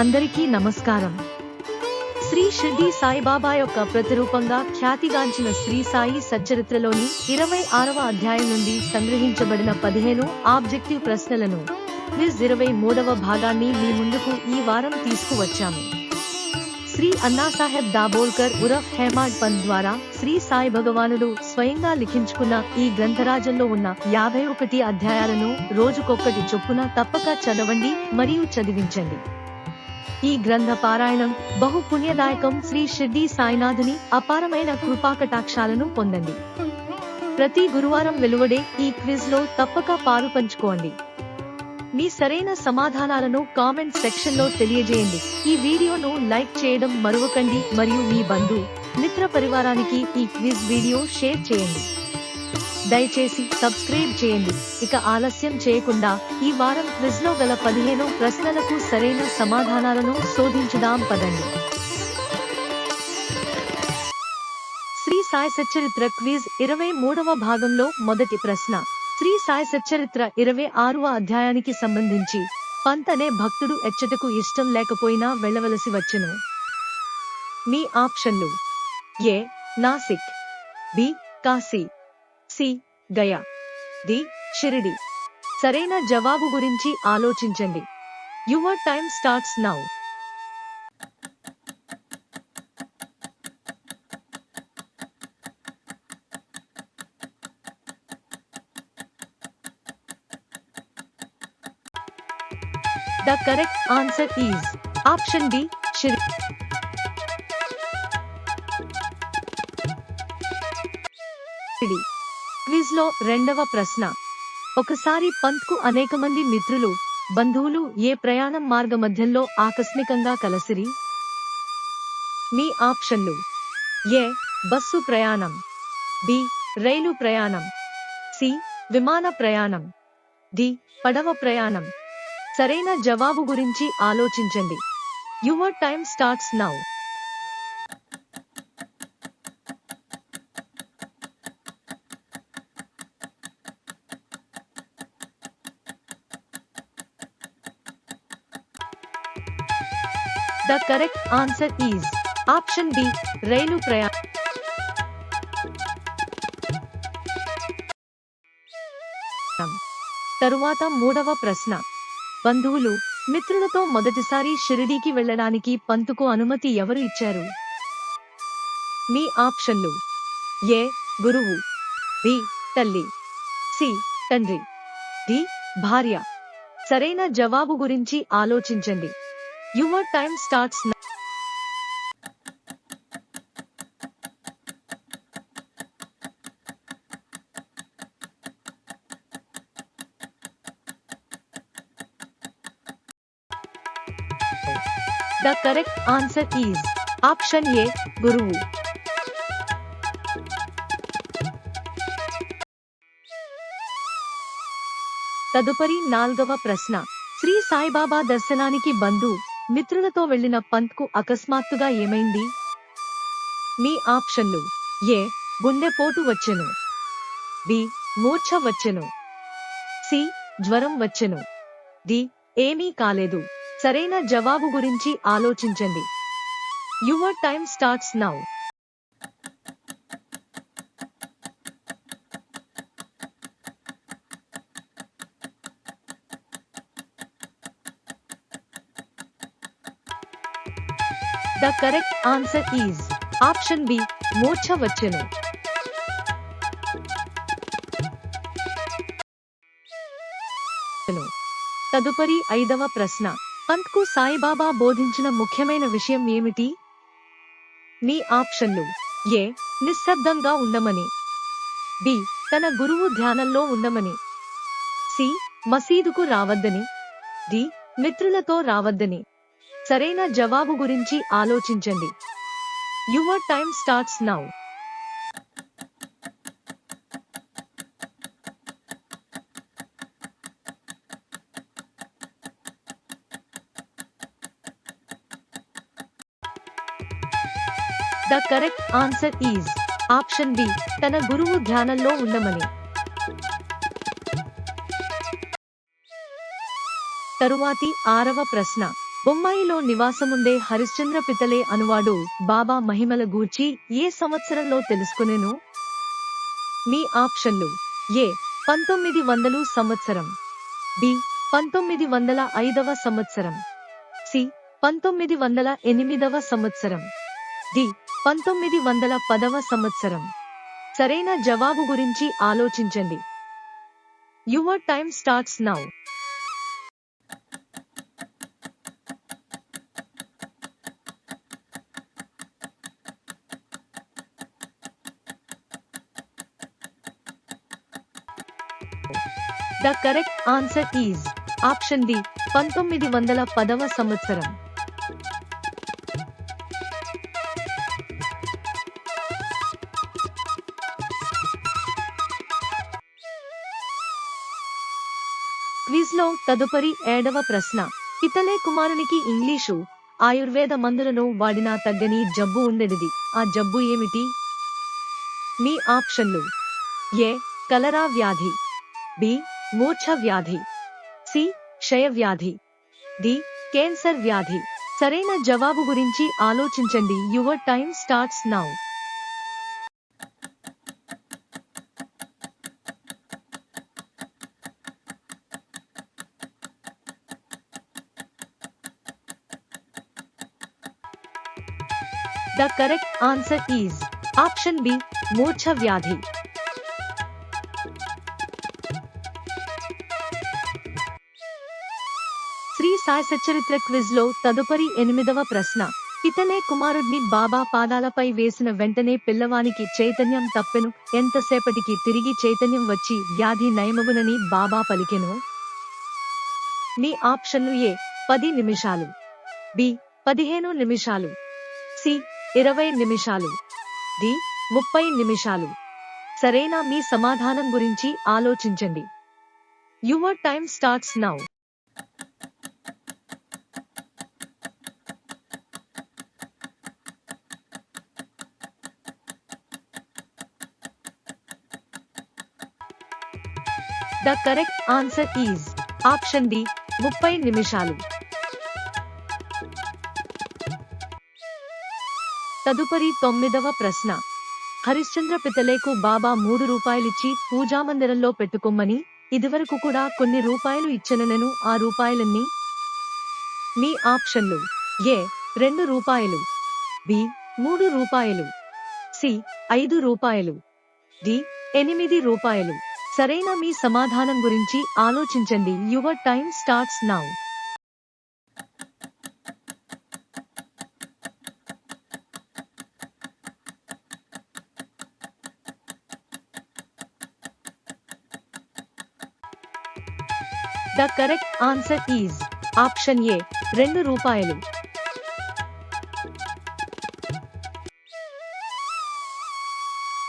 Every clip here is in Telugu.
అందరికీ నమస్కారం. శ్రీ షిర్డి సాయిబాబా యొక్క ప్రతిరూపంగా ఖ్యాతిగాంచిన శ్రీ సాయి సచ్చరిత్రలోని ఇరవై ఆరవ అధ్యాయం నుండి సంగ్రహించబడిన పదిహేను ఆబ్జెక్టివ్ ప్రశ్నలను క్విజ్ ఇరవై మూడవ భాగాన్ని మీ ముందుకు ఈ వారం తీసుకువచ్చాము. శ్రీ అన్నాసాహెబ్ దాబోల్కర్ ఉరఫ్ హేమాడ్ పంత్ ద్వారా శ్రీ సాయి భగవానుడు స్వయంగా లిఖించుకున్న ఈ గ్రంథరాజంలో ఉన్న యాభై ఒకటి అధ్యాయాలను రోజుకొక్కటి చొప్పున తప్పక చదవండి మరియు చదివించండి. ఈ గ్రంథ పారాయణం బహు పుణ్యదాయకం శ్రీ షిర్డీ సాయినాథుని అపారమైన కృపాకటాక్షాలను పొందండి. ప్రతి గురువారం వెలువడే ఈ క్విజ్లో తప్పక పాలు పంచుకోండి. మీ సరైన సమాధానాలను కామెంట్ సెక్షన్లో తెలియజేయండి. ఈ వీడియోను లైక్ చేయడం మరువకండి మరియు మీ బంధు మిత్ర పరివారానికి ఈ క్విజ్ వీడియో షేర్ చేయండి. దయచేసి సబ్స్క్రైబ్ చేయండి. ఇక ఆలస్యం చేయకుండా ఈ వారం క్విజ్లో గల పదిహేను ప్రశ్నలకు సరైన సమాధానాలను శోధించుదాం పదండి. శ్రీ సాయి సచ్చరిత్ర క్విజ్ ఇరవై మూడవ భాగంలో మొదటి ప్రశ్న. శ్రీ సాయి సచ్చరిత్ర ఇరవై ఆరవ అధ్యాయానికి సంబంధించి పంత్ అనే భక్తుడు ఎచ్చటకు ఇష్టం లేకపోయినా వెళ్ళవలసి వచ్చును. మీ ఆప్షన్లు. A. Nasik. B. Kashi. C Gaya. D Shirdi. సరైన జవాబు గురించి ఆలోచించండి. Your time starts now. The correct answer is option D Shirdi. Quiz రెండవ ప్రశ్న. ఒకసారి పంత్కు అనేక మంది మిత్రులు బంధువులు ఏ ప్రయాణం మార్గ మధ్యంలో ఆకస్మికంగా కలసిరి? మీ ఆప్షన్లు. ఏ. బస్సు ప్రయాణం. బి. రైలు ప్రయాణం. సి. విమాన ప్రయాణం. డి. పడవ ప్రయాణం. సరైన జవాబు గురించి ఆలోచించండి. Your time starts now. Correct answer is option B రైలు ప్రయాణం తరువాత మూడవ ప్రశ్న. బంధువులు మిత్రులతో మొదటిసారి షిరిడీకి వెళ్ళడానికి పంతుకు అనుమతి ఎవరు ఇచ్చారు? మీ ఆప్షన్లు. ఏ గురువు. బి తల్లి. సి తండ్రి. డి భార్య. సరైన జవాబు గురించి ఆలోచించండి. Your time starts the correct answer is option A గురువు తదుపరి నాల్గవ ప్రశ్న శ్రీ సాయిబాబా దర్శనానికి బంధు మిత్రులతో వెళ్ళిన పంత్కు అకస్మాత్తుగా ఏమైంది? మీ ఆప్షన్లు. ఏ. గుండెపోటు వచ్చెను. బి. మూర్ఛ వచ్చెను. సి. జ్వరం వచ్చెను. డి. ఏమీ కాలేదు. సరైన జవాబు గురించి ఆలోచించండి. Your time starts now. The correct answer is option B మూర్ఛ వచ్చును తదుపరి ఐదవ ప్రశ్న. పంత్కు సాయిబాబా బోధించిన ముఖ్యమైన విషయం ఏమిటి? మీ ఆప్షన్లు. ఏ. నిశ్శబ్దంగా ఉండమని. బి. తన గురువు ధ్యానంలో ఉండమని. సి. మసీదుకు రావద్దని. డి. మిత్రులతో రావద్దని. సరైన జవాబు గురించి ఆలోచించండి. Your time starts now the correct answer is option B తన గురువు ధ్యానంలో ఉండమని. తరువాతి ఆరవ ప్రశ్న. బొమ్మాయిలో నివాసముండే హరిశ్చంద్ర పితలే అనువాడు బాబా మహిమల గూర్చి ఏ సంవత్సరంలో తెలుసుకునేను? మీ ఆప్షన్లు. ఏ పంతొమ్మిది వందలు సంవత్సరం. బి పంతొమ్మిది వందల ఐదవ సంవత్సరం. సి పంతొమ్మిది వందల ఎనిమిదవ సంవత్సరం. డి పంతొమ్మిది వందల పదవ సంవత్సరం. సరైన జవాబు గురించి ఆలోచించండి. Your time starts now. The correct answer is option D పంతొమ్మిది వందల పదవ సంవత్సరం. క్విజ్లో తదుపరి ఏడవ ప్రశ్న. పితలే కుమారునికి ఇంగ్లీషు ఆయుర్వేద మందులను వాడినా తగ్గని జబ్బు ఉండేది ఆ జబ్బు ఏమిటి? మీ ఆప్షన్లు. ఏ. కలరా వ్యాధి. బి. మూర్ఛ వ్యాధి సి క్షయ వ్యాధి డి కేన్సర్ వ్యాధి సరైన జవాబు గురించి ఆలోచించండి your time starts now the correct answer is option B మూర్ఛ వ్యాధి శ్రీ సాయి క్విజ్లో తదుపరి ఎనిమిదవ ప్రశ్న. ఇతనే కుమారుడిని బాబా పాదాలపై వేసిన వెంటనే పిల్లవానికి చైతన్యం తప్పెను. ఎంతసేపటికి తిరిగి చైతన్యం వచ్చి వ్యాధి నయమగునని బాబా పలికెను. మీ ఆప్షన్లు ఏ పది నిమిషాలు. బి పదిహేను నిమిషాలు. సి ఇరవై నిమిషాలు. డి ముప్పై నిమిషాలు. సరైన మీ సమాధానం గురించి ఆలోచించండి. Your time starts now. The correct answer is option D ముప్పై నిమిషాలు. తదుపరి తొమ్మిదవ ప్రశ్న. హరిశ్చంద్ర పితలేకు బాబా మూడు రూపాయలిచ్చి పూజామందిరంలో పెట్టుకోమని ఇదివరకు కూడా కొన్ని రూపాయలు ఇచ్చననను ఆ రూపాయలన్నీ? మీ ఆప్షన్లు. ఏ రెండు రూపాయలు. బి మూడు రూపాయలు. సి ఐదు రూపాయలు. డి ఎనిమిది రూపాయలు. సరైన మీ సమాధానం గురించి ఆలోచించండి. Your time starts now. The correct answer is option A రెండు రూపాయలు.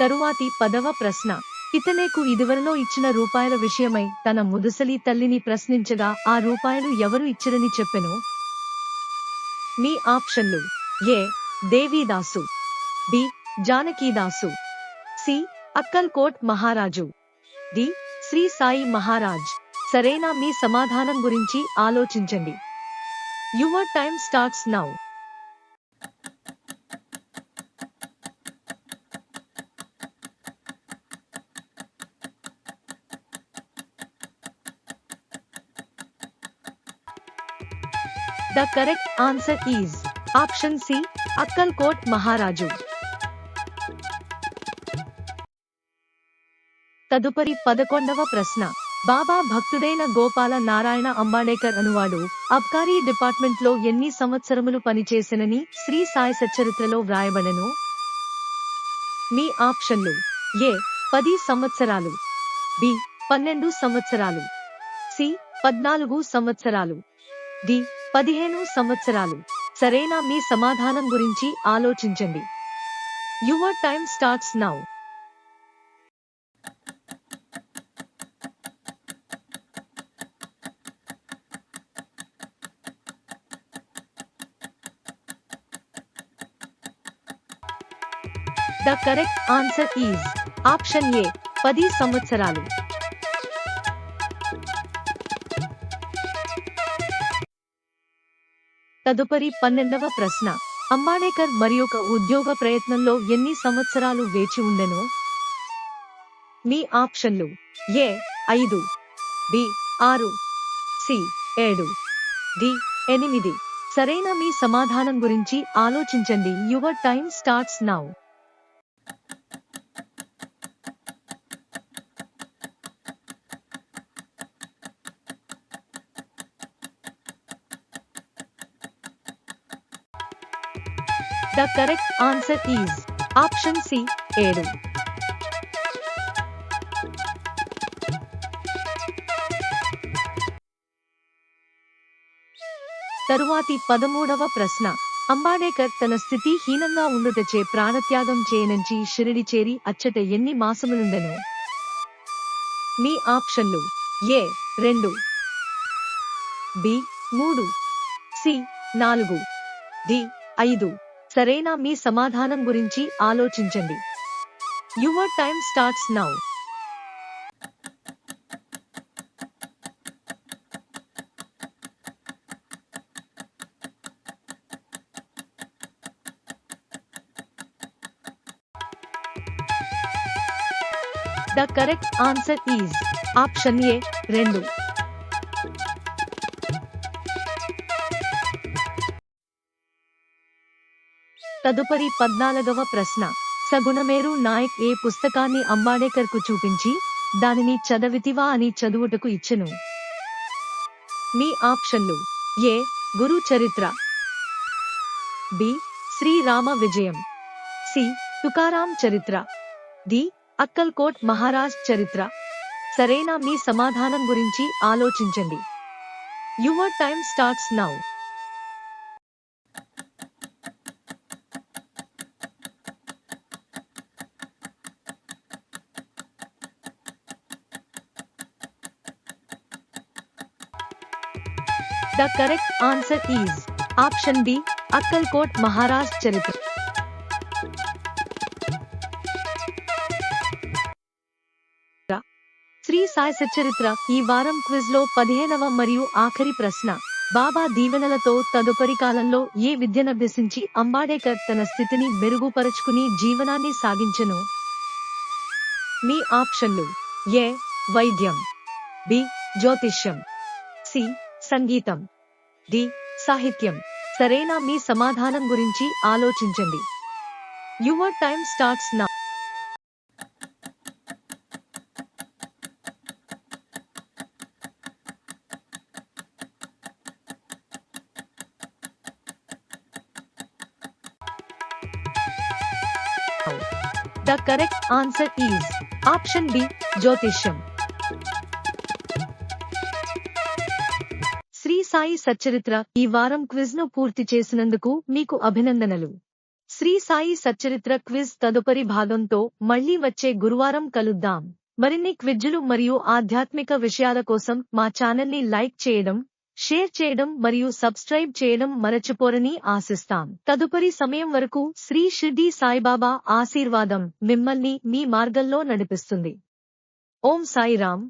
తరువాతి పదవ ప్రశ్న. ఇతనేకు ఇదివరలో ఇచ్చిన రూపాయల విషయమై తన ముదుసలి తల్లిని ప్రశ్నించగా ఆ రూపాయలు ఎవరు ఇచ్చిరని చెప్పెను. మీ ఆప్షన్లు. A. Devidas. B. Janakidas. C. Akkalkot Maharaj. D. Sri Sai Maharaj. సరైన మీ సమాధానం గురించి ఆలోచించండి. Your time starts now. The correct answer is option C Akkalkot Maharaj తదుపరి పదకొండవ ప్రశ్న. బాబా భక్తుడైన గోపాల నారాయణ అంబాడేకర్ అనువాడు అబ్కారీ డిపార్ట్మెంట్లో ఎన్ని సంవత్సరములు పనిచేసినని శ్రీ సాయి సచ్చరిత్రలో వ్రాయబడను? మీ ఆప్షన్లు. ఏ పది సంవత్సరాలు. బి పన్నెండు సంవత్సరాలు. సి పద్నాలుగు సంవత్సరాలు. డి పదిహేను సంవత్సరాలు. సరైన మీ సమాధానం గురించి ఆలోచించండి. Your time starts now. The correct answer is option A పది సంవత్సరాలు. తదుపరి పన్నెండవ ప్రశ్న. అంబాడేకర్ మరి ఒక ఉద్యోగ ప్రయత్నంలో ఎన్ని సంవత్సరాలు వేచి ఉండెను? మీ ఆప్షన్లు. ఏ ఐదు. బి ఆరు. సి ఏడు. డి ఎనిమిది. సరైన మీ సమాధానం గురించి ఆలోచించండి. Your time starts now. The correct answer is option C ఏడు. తరువాతి పదమూడవ ప్రశ్న. అంబాడేకర్ తన స్థితి హీనంగా ఉండుటచే ప్రాణత్యాగం చేయనంచి షిరిడి చేరి అచ్చట ఎన్ని మాసములుండెను? మీ ఆప్షన్లు ఏ రెండు. బి మూడు. సి నాలుగు. డి ఐదు. సరైన మీ సమాధానం గురించి ఆలోచించండి. Your time starts now. The correct answer is option A రెండు. తదుపరి పద్నాలుగవ ప్రశ్న. సగుణమేరు నాయక్ ఏ పుస్తకాన్ని అంబాడేకర్కు చూపించి దానిని చదవితివా అని చదువుటకు ఇచ్చెను. మీ ఆప్షన్లు. ఏ. గురు చరిత్ర. బి. శ్రీరామ విజయం. సి. తుకారాం చరిత్ర. డి. అక్కల్కోట్ మహారాజ్ చరిత్ర. సరైన మీ సమాధానం గురించి ఆలోచించండి. Your time starts now. The correct answer is option B Akkalkot Maharaj చరిత్ర శ్రీ సాయి సచ్చరిత్ర ఈ వారం క్విజ్లో పదిహేనవ మరియు ఆఖరి ప్రశ్న. బాబా దీవెనలతో తదుపరి కాలంలో ఏ విద్యనభ్యసించి అంబాడేకర్ తన స్థితిని మెరుగుపరుచుకుని జీవనాన్ని సాగించెను? మీ ఆప్షన్లు ఏ వైద్యం బి జ్యోతిష్యం సి సంగీతం. డి. సాహిత్యం. సరైన మీ సమాధానం గురించి ఆలోచించండి. Your time starts now. The correct answer is option B జ్యోతిష్యం. సాయి సచ్చరిత్ర ఈ వారం క్విజ్ను పూర్తి చేసినందుకు మీకు అభినందనలు. శ్రీ సాయి సచ్చరిత్ర క్విజ్ తదుపరి భాగంతో మళ్ళీ వచ్చే గురువారం కలుద్దాం. మరిన్ని క్విజ్లు మరియు ఆధ్యాత్మిక విషయాల కోసం మా ఛానల్ని లైక్ చేయడం షేర్ చేయడం మరియు సబ్స్క్రైబ్ చేయడం మరచిపోరని ఆశిస్తాం. తదుపరి సమయం వరకు శ్రీ షిర్డీ సాయిబాబా ఆశీర్వాదం మిమ్మల్ని మీ మార్గంలో నడిపిస్తుంది. ఓం సాయిరామ్.